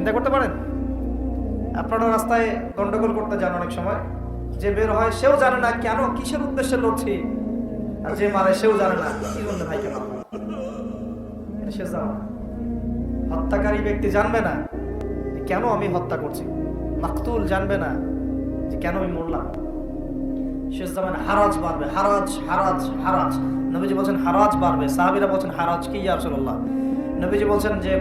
চিন্তা করতে পারেন? আপনারা রাস্তায় গন্ডগোল করতে যান অনেক সময়। যে বের হয় সেও জানে না কেন কিসের উদ্দেশ্যে লড়ছি, আর যে মারে সেও জানে না কি জন্য ভাইকে এটা হত্যাকারী ব্যক্তি জানবে না কেন আমি হত্যা করছি। মাকতুল জানবে না যে কেন আমি মরলাম। শেষ হারাজ বাড়বে, হারাজ হারাজ হারাজ। নবীজি বলছেন, হারাজ বাড়বে। সাহাবিরা বলছেন, হারাজ কি ইয়া রাসূলুল্লাহ? নবীজি বলছেন যে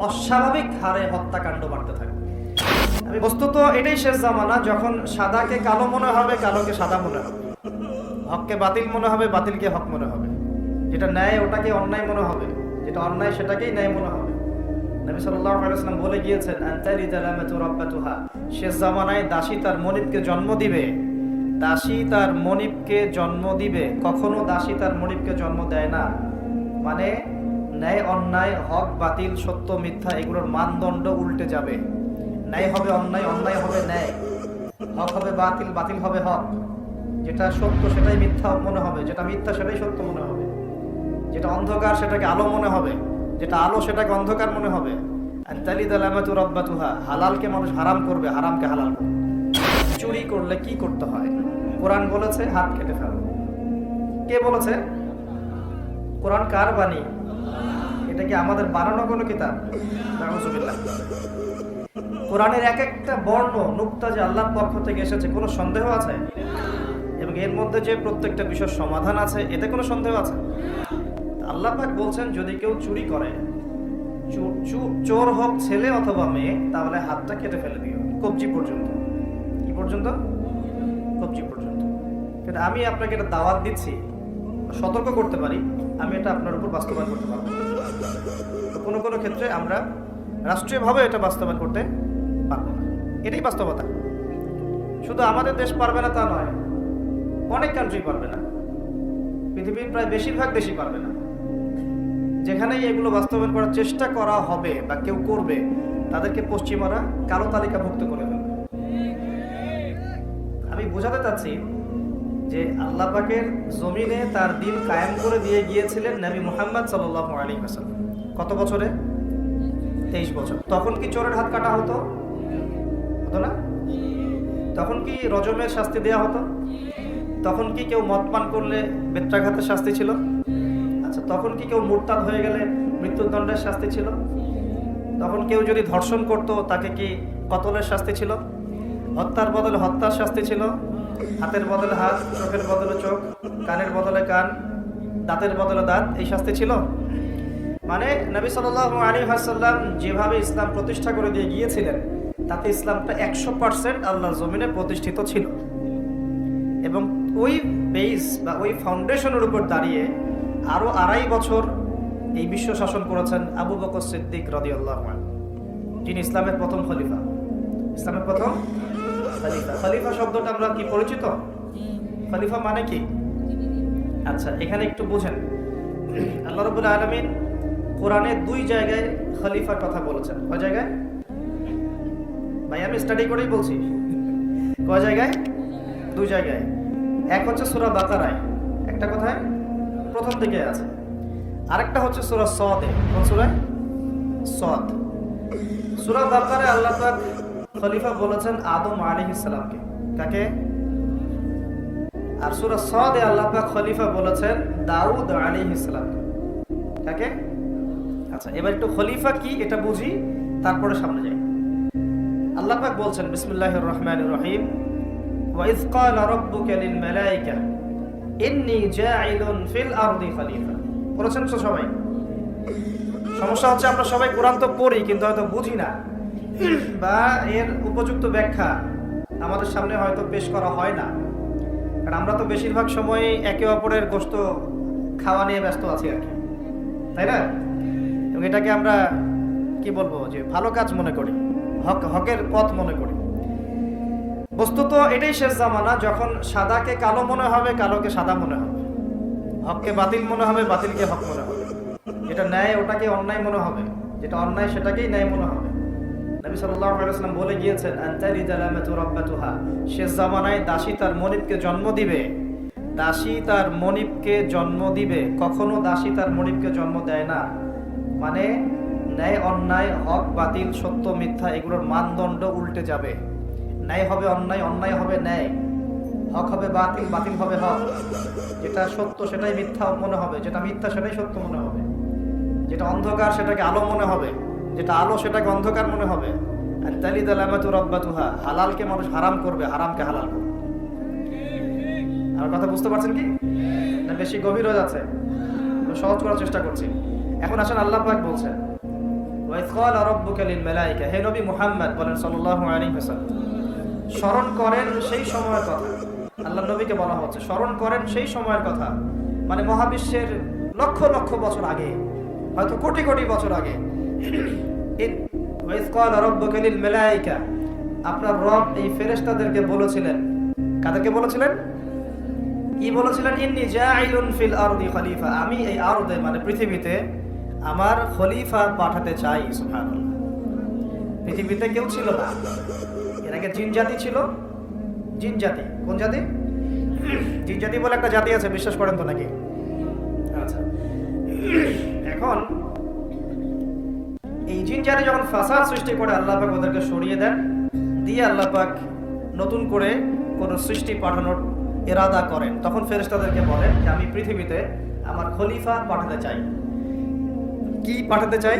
অস্বাভাবিক হারে হত্যাকাণ্ড বাড়তে থাকে। আমি বস্তুত এটাই শেষ জামানা, যখন সাদাকে কালো মনে হবে, কালোকে সাদা মনে হবে। হককে বাতিল মনে হবে, বাতিলকে হক মনে হবে। যেটা ন্যায়, ওটাকে অন্যায় মনে হবে। যেটা অন্যায়, সেটাকেই ন্যায় মনে হবে। নবী সাল্লাল্লাহু আলাইহি বলে গিয়েছেন আনতালি জালামাতু রাব্বাতুহা। শেষ জামানায় দাসী তার মনিবকে জন্ম দিবে। দাসী তার মনিবকে জন্ম দিবে। কখনো দাসী তার মনিবকে জন্ম দেয় না। মানে ন্যায়, অন্যায়, হক, বাতিল, সত্য, মিথ্যা, এগুলোর মানদণ্ড উল্টে যাবে। ন্যায় হবে অন্যায় অন্যায় হবে ন্যায়। হক হবে বাতিল বাতিল হবে হক। যেটা সত্য সেটাই মিথ্যা মনে হবে, যেটা মিথ্যা সেটাই সত্য মনে হবে। যেটা অন্ধকার সেটাকে আলো মনে হবে, যেটা আলো সেটাকে অন্ধকার মনে হবে। হালালকে মানুষ হারাম করবে, হারামকে হালাল করবে। চুরি করলে কি করতে হয়? কোরআন বলেছে, হাত কেটে ফেলো। কে বলেছে? কোরআন কার বাণী? এটা কি আমাদের বানানো কোনো কিতাব। কোরআনের এক একটা বর্ণ নুক্তা যে আল্লাহর পক্ষ থেকে এসেছে, কোনো সন্দেহ আছে? এবং এর মধ্যে যে প্রত্যেকটা বিষয়ের সমাধান আছে, এতে কোনো সন্দেহ আছে? আল্লাহ পাক বলছেন, যদি কেউ চুরি করে চোর হোক ছেলে অথবা মেয়ে, তাহলে হাতটা কেটে ফেলে দিও, কবজি পর্যন্ত। কি পর্যন্ত? কবজি পর্যন্ত। কিন্তু আমি আপনাকে এটা দাওয়াত দিচ্ছি, সতর্ক করতে পারি, আমি এটা আপনার উপর বাস্তবায়ন করতে পারব। কোনো কোনো ক্ষেত্রে আমরা রাষ্ট্রীয়ভাবে এটা বাস্তবায়ন করতে পারব না। এটাই বাস্তবতা। শুধু আমাদের দেশ পারবে না তা নয়, অনেক কান্ট্রি পারবে না। পৃথিবীর প্রায় বেশিরভাগ দেশই পারবে না। যেখানেই এগুলো বাস্তবায়ন করার চেষ্টা করা হবে বা কেউ করবে, তাদেরকে পশ্চিমারা কালো তালিকাভুক্ত করে দেবে আমি বোঝাতে চাচ্ছি যে আল্লাহ পাকের জমিনে তার দিন কায়েম করে দিয়ে গিয়েছিলেন নবী মুহাম্মদ সাল্লাল্লাহু আলাইহি ওয়াসাল্লাম। কত বছরে? তেইশ বছর। তখন কি চোরের হাত কাটা হতো? হতো না? তখন কি রজমের শাস্তি দেওয়া হতো? তখন কি কেউ মদ পান করলে বেত্রাঘাতের শাস্তি ছিল? আচ্ছা তখন কি কেউ মুরতাদ হয়ে গেলে মৃত্যুদণ্ডের শাস্তি ছিল? তখন কেউ যদি ধর্ষণ করত, তাকে কি কতলের শাস্তি ছিল? হত্যার বদলে হত্যার শাস্তি ছিল? হাতের বদলে হাত, চোখের বদলে চোখ, কানের বদলে কান, দাঁতের বদলে দাঁত, এই শাস্তি ছিল? মানে নবী সাল্লাহ আলী হাসাল্লাম যেভাবে ইসলাম প্রতিষ্ঠা করে দিয়ে গিয়েছিলেন, তাতে ইসলামটা একশো পার্সেন্ট আল্লাহর জমিনে প্রতিষ্ঠিত ছিল। এবং ওই বেস বা ওই ফাউন্ডেশনের উপর দাঁড়িয়ে আরও আড়াই বছর এই বিশ্ব শাসন করেছেন আবু বকর সিদ্দিক রদিউল্লাহ যিনি ইসলামের প্রথম খলিফা। ইসলামের প্রথম খলিফা। খলিফা শব্দটা আমরা কি, পরিচিত? খলিফা মানে কি? আচ্ছা এখানে একটু বুঝেন। আল্লাহ রবুল আলমিন কোরআনে দুই জায়গায় খলিফার কথা বলেছেন। কয় জায়গায়? ভাই, আমি স্টাডি করেই বলছি। কয় জায়গায়? দুই জায়গায়। এক হচ্ছে সুরা বাকারায়। একটা কথায়? প্রথম দিকে আছে। আরেকটা হচ্ছে সুরা সদে কোন সুরায়? সদ সুরা বাকারে আল্লাহ খলিফা বলেছেন আদম আলাইহিস সালামকে কাকে আর সুরা সদে আল্লাহ পাক খলিফা বলেছেন দাউদ আলাইহিস সালাম কাকে আচ্ছা এবার একটু খলিফা কি এটা বুঝি তারপরে সামনে যাই আল্লাহ পাক বলছেন বিসমিল্লাহির রহমানির রহিম وإذ قال ربك للملائكة إني جاعل في الأرض خليفة পড়েছেন তো সবাই সমস্যা হচ্ছে আমরা সবাই কোরআন তো পড়ি কিন্তু হয়তো বুঝি না বা এর উপযুক্ত ব্যাখ্যা আমাদের সামনে হয়তো পেশ করা হয় না। কারণ আমরা তো বেশিরভাগ সময় একে অপরের গোস্ত খাওয়া নিয়ে ব্যস্ত আছি আর কি। তাই না? এবং এটাকে আমরা কি বলব যে ভালো কাজ মনে করি, হক, হকের পথ মনে করি। বস্তুত এটাই শেষ জামানা, যখন সাদাকে কালো মনে হবে, কালোকে সাদা মনে হবে। হককে বাতিল মনে হবে, বাতিলকে হক মনে হবে। যেটা ন্যায়, ওটাকে অন্যায় মনে হবে। যেটা অন্যায়, সেটাকেই ন্যায় মনে হবে। নবী সাল্লাল্লাহু বলে গিয়েছেন আনতারি রাব্বাতুহা শেষ জামানায় দাসী তার মনিবকে জন্ম দিবে। দাসী তার মনিবকে জন্ম দিবে। কখনো দাসী তার মনিবকে জন্ম দেয় না। মানে ন্যায়, অন্যায়, হক, বাতিল, সত্য, মিথ্যা, এগুলোর মানদণ্ড উল্টে যাবে। ন্যায় হবে অন্যায় অন্যায় হবে ন্যায়। হক হবে বাতিল বাতিল হবে হক। যেটা সত্য সেটাই মিথ্যা মনে হবে। যেটা মিথ্যা সেটাই সত্য মনে হবে। যেটা অন্ধকার সেটাকে আলো মনে হবে। যেটা আলো সেটাকে অন্ধকার মনে হবে। হালালকে মানুষ হারাম করবে, হারামকে হালাল করবে। আমার কথা বুঝতে পারছেন কি? না, বেশি গভীর হয়ে যাচ্ছে। সহজ করার চেষ্টা করছি। এখন আসেন আল্লাহ বলছেন বলেন স্মরণ করেন সেই সময়ের কথা। নবীকে বলা হচ্ছে স্মরণ করেন সেই সময়ের কথা। মানে মহাবিশ্বের লক্ষ লক্ষ বছর আগে, হয়তো কোটি কোটি বছর আগে। আপনার রব এই ফেরেশতাদেরকে বলেছিলেন। কাদেরকে বলেছিলেন? কি বলেছিলেন? ইন্নি জাইলুন ফিল আরদি খলিফা, আমি এই আরদে মানে পৃথিবীতে আমার খলিফা পাঠাতে চাই পৃথিবীতে কেউ ছিল না। এর আগে জিন জাতি ছিল। জিন জাতি। কোন জাতি? জিন জাতি বলে একটা জাতি আছে, বিশ্বাস করেন তো নাকি? আচ্ছা। এখন জিন যখন ফাসাদ সৃষ্টি করে, আল্লাহ পাক ওদেরকে সরিয়ে দেন। দিয়ে আল্লাহ পাক নতুন করে কোন সৃষ্টি পাঠানোর এরাদা করেন। তখন ফেরেশতাদেরকে বলেন যে, আমি পৃথিবীতে আমার খলিফা পাঠাতে চাই। কি পাঠাতে চাই?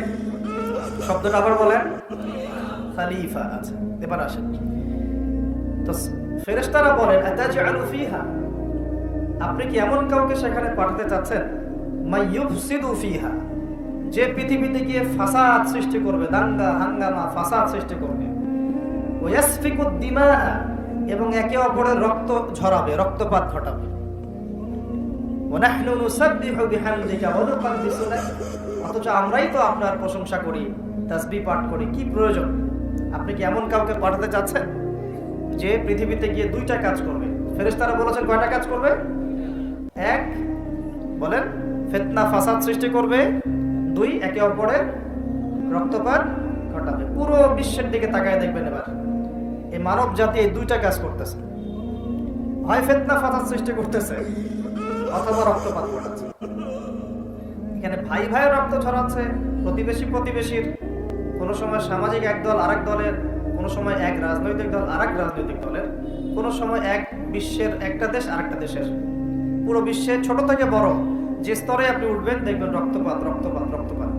শব্দটা আবার বলেন। খালিফা আচ্ছা এবার আসেন। তো ফেরেশতারা বলেন ফিহা? আপনি কি এমন কাউকে সেখানে পাঠাতে চাচ্ছেন? মাইয়ুফসিদু ফিহা। যে পৃথিবীতে গিয়ে ফাসাদ সৃষ্টি করবে, দাঙ্গা, হাঙ্গামা, ফাসাদ সৃষ্টি করবে দিমা এবং একে অপরের রক্ত ঝরাবে, রক্তপাত ঘটাবে। অথচ আমরাই তো আপনার প্রশংসা করি, তাসবিহ পাঠ করি, কি প্রয়োজন? আপনি কি এমন কাউকে পাঠাতে চাচ্ছেন যে পৃথিবীতে গিয়ে দুইটা কাজ করবে? ফেরেশতারা বলেছেন, কয়টা কাজ করবে? এক, বলেন, ফেতনা, ফাসাদ সৃষ্টি করবে দুই, একে অপরের রক্তপাত ঘটাবে। পুরো বিশ্বের দিকে তাকায় দেখবেন এবার। এই মানব জাতি এই দুইটা কাজ করতেছে। হয় ফেতনা ফাসাদ সৃষ্টি করতেছে, অথবা রক্তপাত ঘটাচ্ছে। এখানে ভাই ভাইয়ের রক্ত ছড়াচ্ছে, প্রতিবেশী প্রতিবেশীর। কোনো সময় সামাজিক এক দল আরেক দলের, কোনো সময় এক রাজনৈতিক দল আরেক রাজনৈতিক দলের, কোনো সময় এক বিশ্বের একটা দেশ আরেকটা দেশের। পুরো বিশ্বে ছোট থেকে বড় যে স্তরে আপনি উঠবেন, দেখবেন রক্তপাত রক্তপাত রক্তপাত।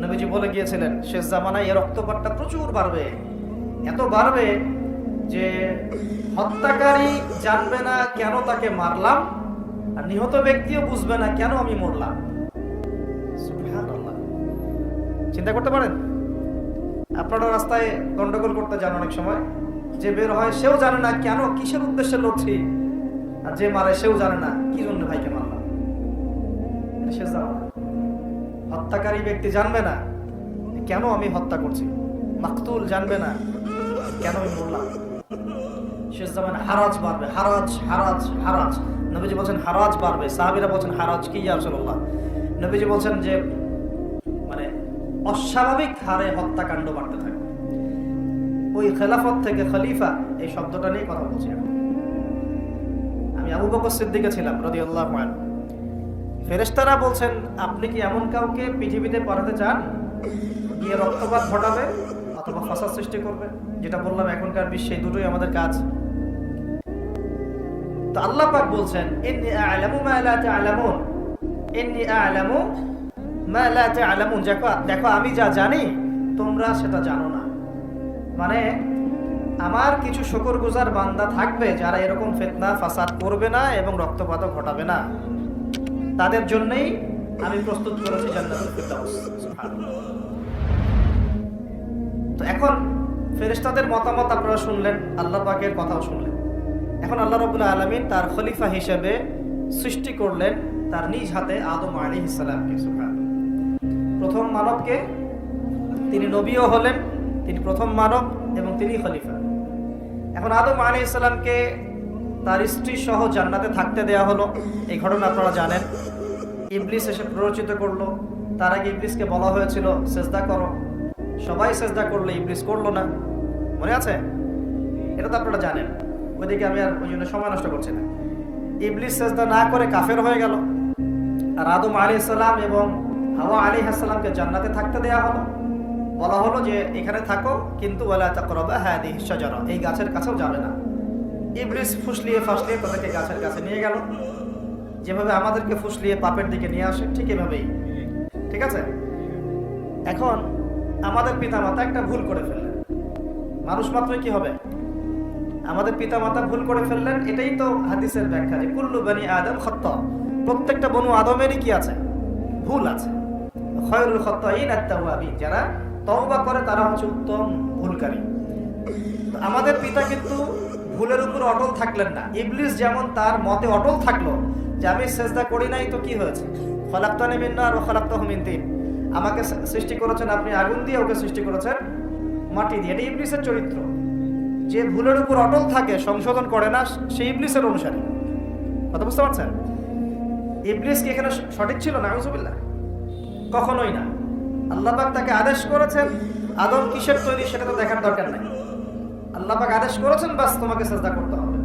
নবীজি বলে গিয়েছিলেন, শেষ জামানায় এই রক্তপাতটা প্রচুর বাড়বে। এত বাড়বে যে হত্যাকারী জানবে না কেন তাকে মারলাম, আর নিহত ব্যক্তিও বুঝবে না কেন আমি মরলাম। চিন্তা করতে পারেন? আপনারা রাস্তায় গন্ডগোল করতে যান অনেক সময়। যে বের হয়, সেও জানে না কেন, কিসের উদ্দেশ্যে লড়ছি? আর যে মারে, সেও জানে না। কি জন্য ভাইকে মারলাম শেষ জামানা। হত্যাকারী ব্যক্তি জানবে না কেন আমি হত্যা করছি। মাকতুল জানবে না কেন আমি মরলাম। শেষ জামানে হারাজ বাড়বে। হারাজ হারাজ হারাজ। নবীজি বলছেন হারাজ বাড়বে। সাহাবিরা বলছেন হারাজ কি, ইয়া নবীজি বলছেন যে মানে অস্বাভাবিক হারে হত্যাকাণ্ড বাড়তে থাকে। ওই খেলাফত থেকে খলিফা, এই শব্দটা নিয়ে কথা বলছি আমি আবু বকর সিদ্দিকে ছিলাম, রাদিয়াল্লাহু আনহু। ফেরেশতারা বলছেন, আপনি কি এমন কাউকে পৃথিবীতে পাঠাতে চান? গিয়ে রক্তপাত ঘটাবে অথবা ফাসাদ সৃষ্টি করবে যেটা বললাম, এখনকার বিশ্বে দুটোই আমাদের কাজ। তো আল্লাহ পাক বলছেন, ইন্নি আ'লামু মা লা তা'লামুন। ইন্নি আ'লামু মা লা তা'লামুন। দেখো দেখো, আমি যা জানি, তোমরা সেটা জানো না। মানে আমার কিছু শুকরগুজার বান্দা থাকবে যারা এরকম ফিতনা, ফাসাদ করবে না এবং রক্তপাতও ঘটাবে না। তাদের জন্যই আমি প্রস্তুত করেছি। তো এখন ফেরেশতাদের মতামত আপনারা শুনলেন, আল্লাহ পাকের কথাও শুনলেন। এখন আল্লাহ রবুল্লাহ আলমিন তার খলিফা হিসেবে সৃষ্টি করলেন তার নিজ হাতে আদম আলী ইসলামকে সুখান প্রথম মানবকে তিনি নবীও হলেন, তিনি প্রথম মানব এবং তিনি খলিফা। এখন আদম আলী ইসলামকে তার স্ত্রী সহ জান্নাতে থাকতে দেয়া হলো। এই ঘটনা আপনারা জানেন। ইবলিস এসে প্ররোচিত করল। তার আগে ইবলিসকে বলা হয়েছিল, সেজদা করো। সবাই সেজদা করল, ইবলিস করল না। মনে আছে? এটা তো আপনারা জানেন। ওইদিকে আমি আর ওই জন্য সময় নষ্ট করছি না। ইবলিস সেজদা না করে কাফের হয়ে গেল। আর আদম আলী ইসলাম এবং হাওয়া আলী হাসালামকে জান্নাতে থাকতে দেয়া হলো। বলা হলো যে, এখানে থাকো, কিন্তু বলা তাকরবা হ্যাঁ এই গাছের কাছেও যাবে না। ইবলিস ফুসলিয়ে ফাসলিয়ে তাদেরকে গাছের কাছে নিয়ে গেল। যেভাবে আমাদেরকে ফুসলিয়ে পাপের দিকে নিয়ে আসে, ঠিক এভাবেই। ঠিক আছে? এখন আমাদের পিতামাতা একটা ভুল করে ফেললেন। মানুষ মাত্রই কি হবে? আমাদের পিতামাতা ভুল করে ফেললেন, এটাই তো হাদিসের ব্যাখ্যা যে কুল্লু বানি আদম খত্ত প্রত্যেকটা বনু আদমেরই কি আছে? ভুল আছে। খয়রুল খত্তাইন আত্তাওয়াবিন যারা তওবা করে তারা হচ্ছে উত্তম ভুলকারী। আমাদের পিতা কিন্তু ভুলের উপর অটল থাকলেন না। ইবলিস যেমন তার মতে অটল থাকল যে আমি সেজদা করি নাই, তো কি হয়েছে? ফলাক্তানি মিন্নার ও ফলাক্তাহ মিন তিন। আমাকে সৃষ্টি করেছেন আপনি আগুন দিয়ে, ওকে সৃষ্টি করেছেন মাটি দিয়ে। এটা ইবলিসের চরিত্র। যে ভুলের উপর অটল থাকে, সংশোধন করে না সেই ইবলিসের অনুসারী। কথা বুঝতে পারছেন? ইবলিস কি এখানে সঠিক ছিল না? আউজুবিল্লাহ কখনোই না। আল্লাহ তাকে আদেশ করেছেন, আদম কিসের তৈরি সেটা তো দেখার দরকার নাই। আল্লাহ পাক আদেশ করেছেন, বাস তোমাকে চেষ্টা করতে হবে।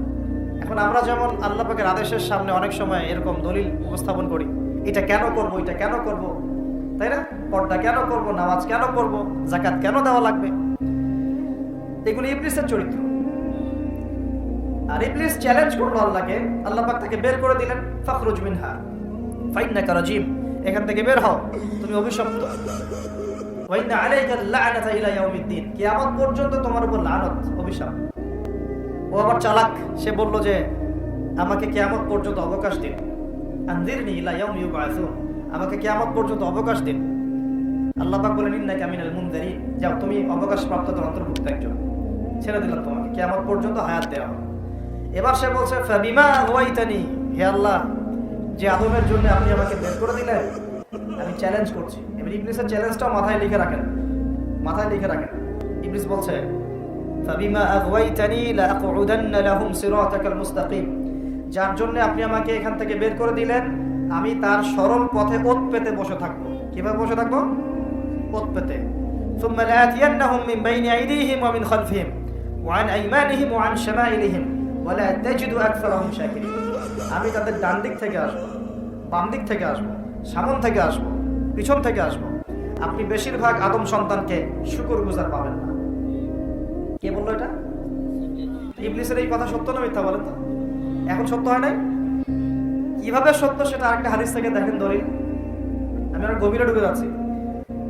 এখন আমরা যেমন আল্লাহ পাকের আদেশের সামনে অনেক সময় এরকম দলিল উপস্থাপন করি, এটা কেন করব, এটা কেন করব? তাই না? পর্দা কেন করব, নামাজ কেন করব জাকাত কেন দেওয়া লাগবে? এগুলি ইবলিসের চরিত্র। আর ইবলিস চ্যালেঞ্জ করল আল্লাহকে, আল্লাহ পাক তাকে বের করে দিলেন, ফাখরুজ মিনহা, ফাইন্নাকা রাজিম, এখান থেকে বের হও, তুমি অভিশপ্ত। পর্যন্ত অবকাশ দিন। অবকাশ আল্লাহ পাক বলেন, ইন্নাকা মিনাল মুনজারিন। তুমি অবকাশ প্রাপ্তদের অন্তর্ভুক্ত একজন। ছেড়ে দিলাম তোমাকে, কিয়ামত পর্যন্ত হায়াত দেওয়া হবে। এবার সে বলছে হে আল্লাহ, যে আদমের জন্য আপনি আমাকে বের করে দিলেন, আমি চ্যালেঞ্জ করছি। এবার ইবলিসের চ্যালেঞ্জটাও মাথায় লিখে রাখেন মাথায় লিখে রাখেন ইবলিস বলছে ফাবিমা আগওয়াইতানি লাআকউদান্না লাহুম সিরাতাকাল মুস্তাকিম যার জন্য আপনি আমাকে এখান থেকে বের করে দিলেন আমি তার সরল পথে ওত পেতে বসে থাকবো কিভাবে বসে থাকবো ওত পেতে ثم لآتينهم من بين أيديهم ومن خلفهم وعن أيمانهم وعن شمائلهم ولا تجد أكثرهم شاكرين আমি তাদের ডান দিক থেকে আসবো বাম দিক থেকে আসবো সামন থেকে আসবো পিছন থেকে আসব। আপনি বেশিরভাগ আদম সন্তানকে শুকুর গুজার পাবেন না। কে বলল এটা? ইবলিসের এই কথা সত্য না মিথ্যা বলেন তো? এখন সত্য হয় নাই? কীভাবে সত্য সেটা আরেকটা হাদিস থেকে দেখেন দলিল। আমি আর গভীরে ঢুকে যাচ্ছি।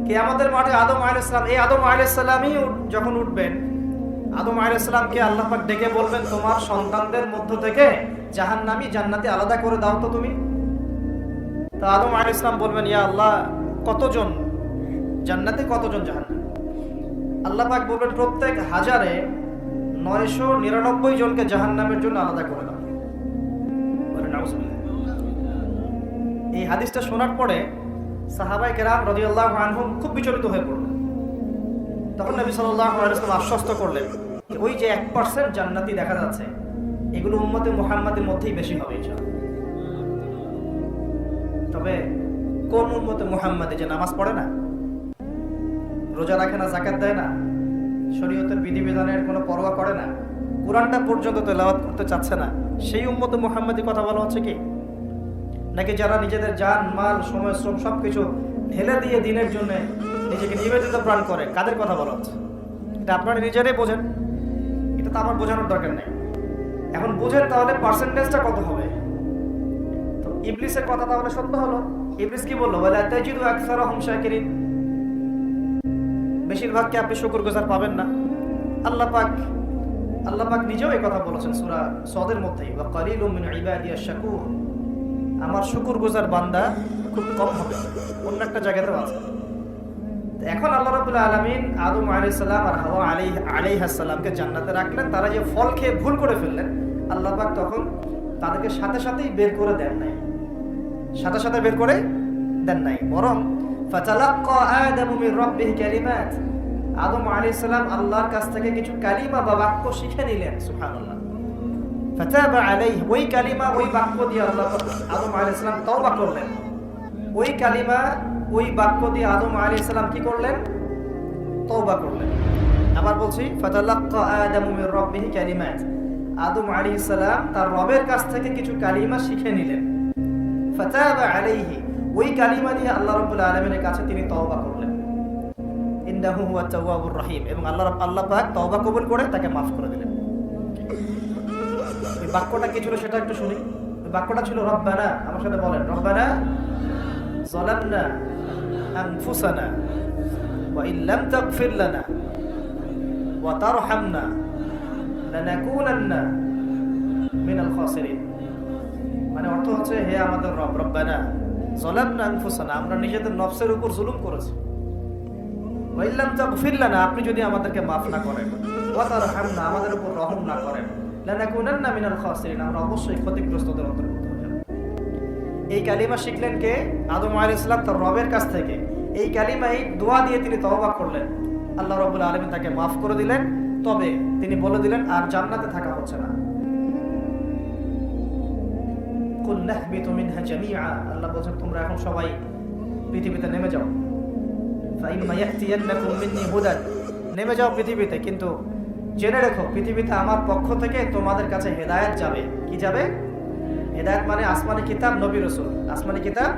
কে আমাদের মাঠে আদম আল ইসলাম এই আদম আল ইসলামই যখন উঠবেন, আদম আল ইসলামকে আল্লাহ ডেকে বলবেন, তোমার সন্তানদের মধ্য থেকে জাহান্নামি জান্নাতে আলাদা করে দাও তো তুমি। তা আদম আল ইসলাম বলবেন, ইয়া আল্লাহ কতজন? জান্নাতে কতজন জাহান্নাম? আল্লাহ পাক বলবেন, প্রত্যেক হাজারে নয়শো নিরানব্বই জনকে জাহান্নামের জন্য আলাদা করে দাও। এই হাদিসটা শোনার পরে সাহাবাই কেরাম রদিয়াল্লাহ আনহুম খুব বিচলিত হয়ে পড়লেন। তখন নবী সাল্লাহ আশ্বস্ত করলেন ওই যে এক পার্সেন্ট জান্নাতি দেখা যাচ্ছে, এগুলো উম্মতে মুহাম্মাদের মধ্যেই বেশি হবে। তবে কোন উম্মতে মুহাম্মাদে যে নামাজ পড়ে না? রোজা রাখে না জাকাত দেয় না? শরীয়তের বিধিবিধানের কোনো পরোয়া করে না? কোরআনটা পর্যন্ত তেলাওয়াত করতে চাচ্ছে না? সেই উম্মতে মুহাম্মাদি কথা বলা হচ্ছে কি? নাকি যারা নিজেদের যান মাল, সময়, শ্রম সবকিছু ঢেলে দিয়ে দিনের জন্য নিজেকে নিবেদিত প্রাণ করে, কাদের কথা বলা হচ্ছে? এটা আপনারা নিজেরাই বোঝেন। এটা তো আমার বোঝানোর দরকার নেই। এখন বুঝেন তাহলে পার্সেন্টেজটা কত হবে? তো ইবলিসের কথা তাহলে সত্য হলো। ইবলিস কি বলল? বলে তাজিদু আকসার শাকিরিন। বেশিরভাগকে আপনি শুকুর পাবেন না। আল্লাহ পাক আল্লাহ পাক নিজেও এই কথা বলেছেন সূরা সদের মধ্যেই। ওয়া কালিলুম মিন ইবাদিয়াশ শাকুর। আমার শুকুর গুজার বান্দা খুব কম হবে। অন্য একটা জায়গাতেও আছে। এখন আল্লাহ রাবুল্লাহ আলমিন আদম আলি সাল্লাম আর হাওয়া আলী আলি হাসাল্লামকে জান্নাতে রাখলেন। তারা যে ফল খেয়ে ভুল করে ফেললেন, আল্লাহ পাক তখন তাদেরকে সাথে সাথেই বের করে দেন নাই। সাথে সাথে বের করে দেন নাই। বরং আদামু আলাইহিস সালাম আল্লাহর কাছ থেকে কিছু কালিমা বা বাক্য শিখে নিলেন আলাইহি, ওই কালিমা, ওই বাক্য দিয়ে আল্লাহ আদম আলাইহিস সালাম তওবা করলেন। ওই কালিমা, ওই বাক্য দিয়ে আদম আলাইহিস সালাম কি করলেন? তওবা করলেন। আবার বলছি আদামু মির রাব্বিহি কালিমাত। আদম আলাইহিস সালাম তার রবের কাছ থেকে কিছু কালিমা শিখে নিলেন। ওই কালিমা দিয়ে আল্লাহ রাব্বুল আলামিনের কাছে তিনি তওবা করলেন। ইন্নাহু হুয়া তাওয়াবুর রহিম, এবং আল্লাহ আল্লাহ তওবা কবুল করে তাকে মাফ করে দিলেন। ওই বাক্যটা কি ছিল সেটা একটু শুনি। ওই বাক্যটা ছিল, রব্বানা আমার সাথে বলেন, রব্বানা যালামনা আনফুসানা ওয়া ইল্লাম তাগফির লানা ওয়া তারহামনা লানাকুনান্না মিনাল খাসিরিন। মানে অর্থ হচ্ছে, হে আমাদের রব, রব্বানা আমরা নিজেদের নফসের উপর জুলুম করেছি। আপনি যদি আমাদেরকে মাফ না করেন আমাদের উপর রহম না করেন অবশ্যই এই কালিমা শিখলেন কে? আদম আলাইহিস তার রবের কাছ থেকে। এই কালিমা এই দোয়া দিয়ে তিনি তওবা করলেন। আল্লাহ রাব্বুল আলামিন তাকে মাফ করে দিলেন, তবে তিনি বলে দিলেন, আর জান্নাতে থাকা হচ্ছে না। কুল নাহবিতু মিনহা জামিআ আল্লাহ বলেন তোমরা এখন সবাই পৃথিবীতে নেমে যাও ফাইম্মা ইয়াতিয়ান্নাকুম মিন্নি হুদান নেমে যাও পৃথিবীতে কিন্তু জেনে রেখো পৃথিবীতে আমার পক্ষ থেকে তোমাদের কাছে হেদায়েত যাবে কি যাবে হেদায়েত মানে আসমানি কিতাব নবী রসুল আসমানি কিতাব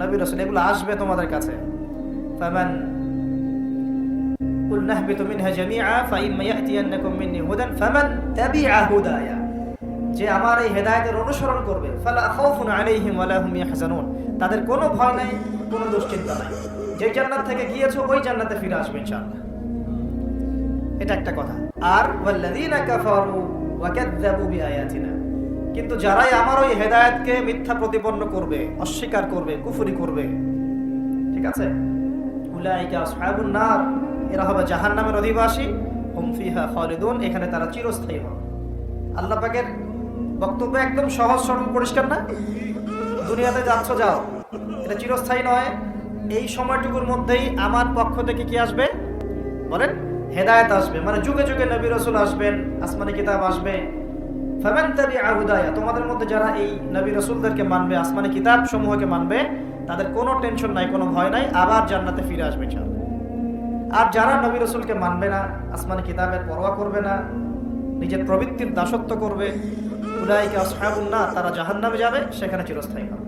নবী রসুল এগুলো আসবে তোমাদের কাছে ফামান قل نهبط منها جميعا فإما يأتينكم مني هدى فمن تبع هدايا যে আমার এই হেদায়েতের অনুসরণ করবে। তাদের কোনো ভয় নাই, কোনো দুশ্চিন্তা নাই। যে জান্নাত থেকে গিয়েছো, ওই জান্নাতে ফিরে আসবে এটা একটা কথা। আর কিন্তু যারাই আমার ওই হেদায়েতকে মিথ্যা প্রতিপন্ন করবে, অস্বীকার করবে, কুফরি করবে, ঠিক আছে? এরা হবে জাহান্নামের অধিবাসী। হুম ফিহা খালিদুন। এখানে তারা চিরস্থায়ী হবে। আল্লাহ পাকের বক্তব্য একদম সহজ, সরল, পরিষ্কার না? দুনিয়াতে যাচ্ছ, যাও। এটা চিরস্থায়ী নয়। এই সময়টুকুর মধ্যেই আমার পক্ষ থেকে কি আসবে? বলেন, হেদায়েত আসবে। মানে যুগে যুগে নবী রসুল আসবেন, আসমানি কিতাব আসবে। ফামান তাবিআ হুদায়া, তোমাদের মধ্যে যারা এই নবী রসুলদেরকে মানবে, আসমানি কিতাব সমূহকে মানবে, তাদের কোনো টেনশন নাই, কোনো ভয় নাই, আবার জান্নাতে ফিরে আসবে আর যারা নবী রসুলকে মানবে না, আসমানি কিতাবের পরোয়া করবে না, নিজের প্রবৃত্তির দাসত্ব করবে উলাইকে আসহাবুন না তারা জাহান্নামে যাবে সেখানে চিরস্থায়ী হবে।